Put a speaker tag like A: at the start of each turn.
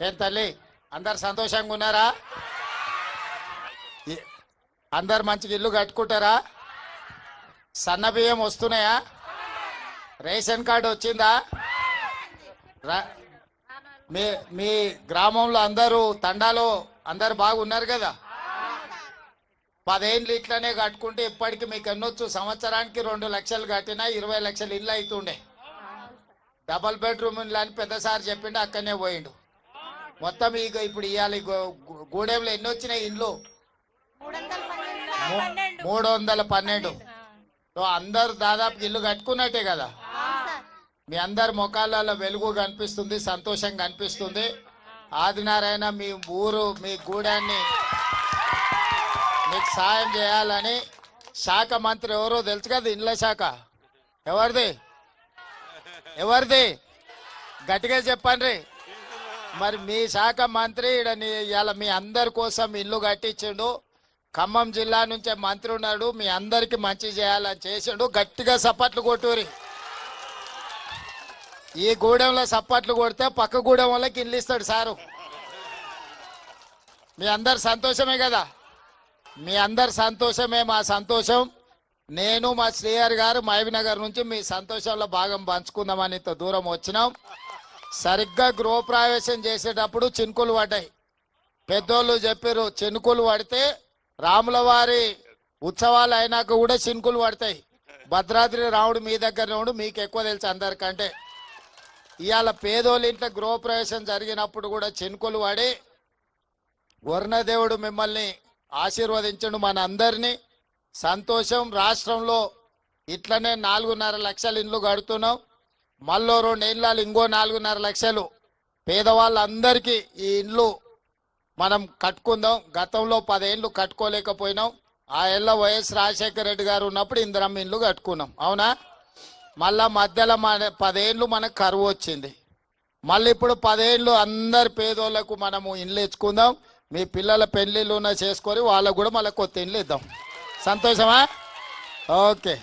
A: ఏం తల్లి? అందరు సంతోషంగా ఉన్నారా? అందరు మంచిగా ఇల్లు కట్టుకుంటారా? సన్న బియ్యం వస్తున్నాయా? రేషన్ కార్డు వచ్చిందా? మీ మీ గ్రామంలో అందరూ తండాలో అందరు బాగున్నారు కదా? పదేళ్ళు ఇట్లనే కట్టుకుంటే ఇప్పటికి మీకు ఎన్నొచ్చు? సంవత్సరానికి రెండు లక్షలు కట్టినా ఇరవై లక్షలు ఇల్లు అవుతుండే. డబల్ బెడ్రూమ్ ఇల్లు అని పెద్దసారి చెప్పిండు అక్కడనే పోయిండు. మొత్తం ఇక ఇప్పుడు ఇవ్వాలి గూడెంలో ఎన్ని వచ్చినాయి ఇండ్లు? మూ- మూడు వందల పన్నెండు సో అందరు దాదాపు ఇల్లు కట్టుకున్నట్టే కదా? మీ అందరి ముఖాలలో వెలుగు కనిపిస్తుంది సంతోషం కనిపిస్తుంది. ఆదినారాయణ మీ ఊరు మీ గూడాన్ని మీకు సాయం చేయాలని శాఖ మంత్రి ఎవరో తెలుసు కదా ఇండ్ల శాఖ? ఎవరిది? ఎవరిది? గట్టిగా చెప్పండి. మరి మీ శాఖ మంత్రి ఈడని ఇలా మీ అందరి కోసం ఇల్లు కట్టించిండు. ఖమ్మం జిల్లా నుంచే మంత్రి ఉన్నాడు. మీ అందరికి మంచి చేయాలని చేసిండు. గట్టిగా సప్పట్లు కొట్టూరి ఈ గూడెంలో సప్పట్లు కొడితే పక్క గూడెం వాళ్ళకి ఇల్లు ఇస్తాడు సారు. మీ అందరు సంతోషమే కదా? మీ అందరి సంతోషమే మా సంతోషం. నేను మా శ్రీహర్ గారు మహబీనగర్ నుంచి మీ సంతోషంలో భాగం పంచుకుందామని ఇంత దూరం వచ్చినాం. సరిగ్గా గృహప్రవేశం చేసేటప్పుడు చినుకులు పడ్డాయి. పెద్దోళ్ళు చెప్పారు చినుకులు పడితే రాముల వారి ఉత్సవాలు అయినాక కూడా చినుకులు పడతాయి. భద్రాద్రి రాముడు మీ దగ్గర ఉండు మీకు ఎక్కువ తెలుసు అందరికంటే. ఇవాళ పేదోళ్ళ ఇంట్లో గృహప్రవేశం జరిగినప్పుడు కూడా చినుకులు పడి వర్ణదేవుడు మిమ్మల్ని ఆశీర్వదించండు మన అందరినీ సంతోషం రాష్ట్రంలో ఇట్లనే నాలుగున్నర లక్షల ఇండ్లు కడుతున్నాం. మళ్ళీ రెండేళ్ళాలు ఇంకో నాలుగున్నర లక్షలు. పేదవాళ్ళందరికీ ఈ ఇండ్లు మనం కట్టుకుందాం. గతంలో పదేళ్ళు కట్టుకోలేకపోయినాం. ఆ ఏళ్ళ వైఎస్ రాజశేఖర రెడ్డి గారు ఉన్నప్పుడు ఇందిరమ్మ ఇండ్లు కట్టుకున్నాం. అవునా? మళ్ళా మధ్యలో మన పదేళ్ళు మనకు కరువు వచ్చింది. మళ్ళీ ఇప్పుడు పదేళ్ళు అందరి పేదోళ్ళకు మనము ఇండ్లు ఇచ్చుకుందాం. మీ పిల్లల పెళ్ళిళ్ళు ఉన్న చేసుకొని వాళ్ళకు కూడా మళ్ళీ కొత్త ఇండ్లు ఇద్దాం. సంతోషమా? ఓకే.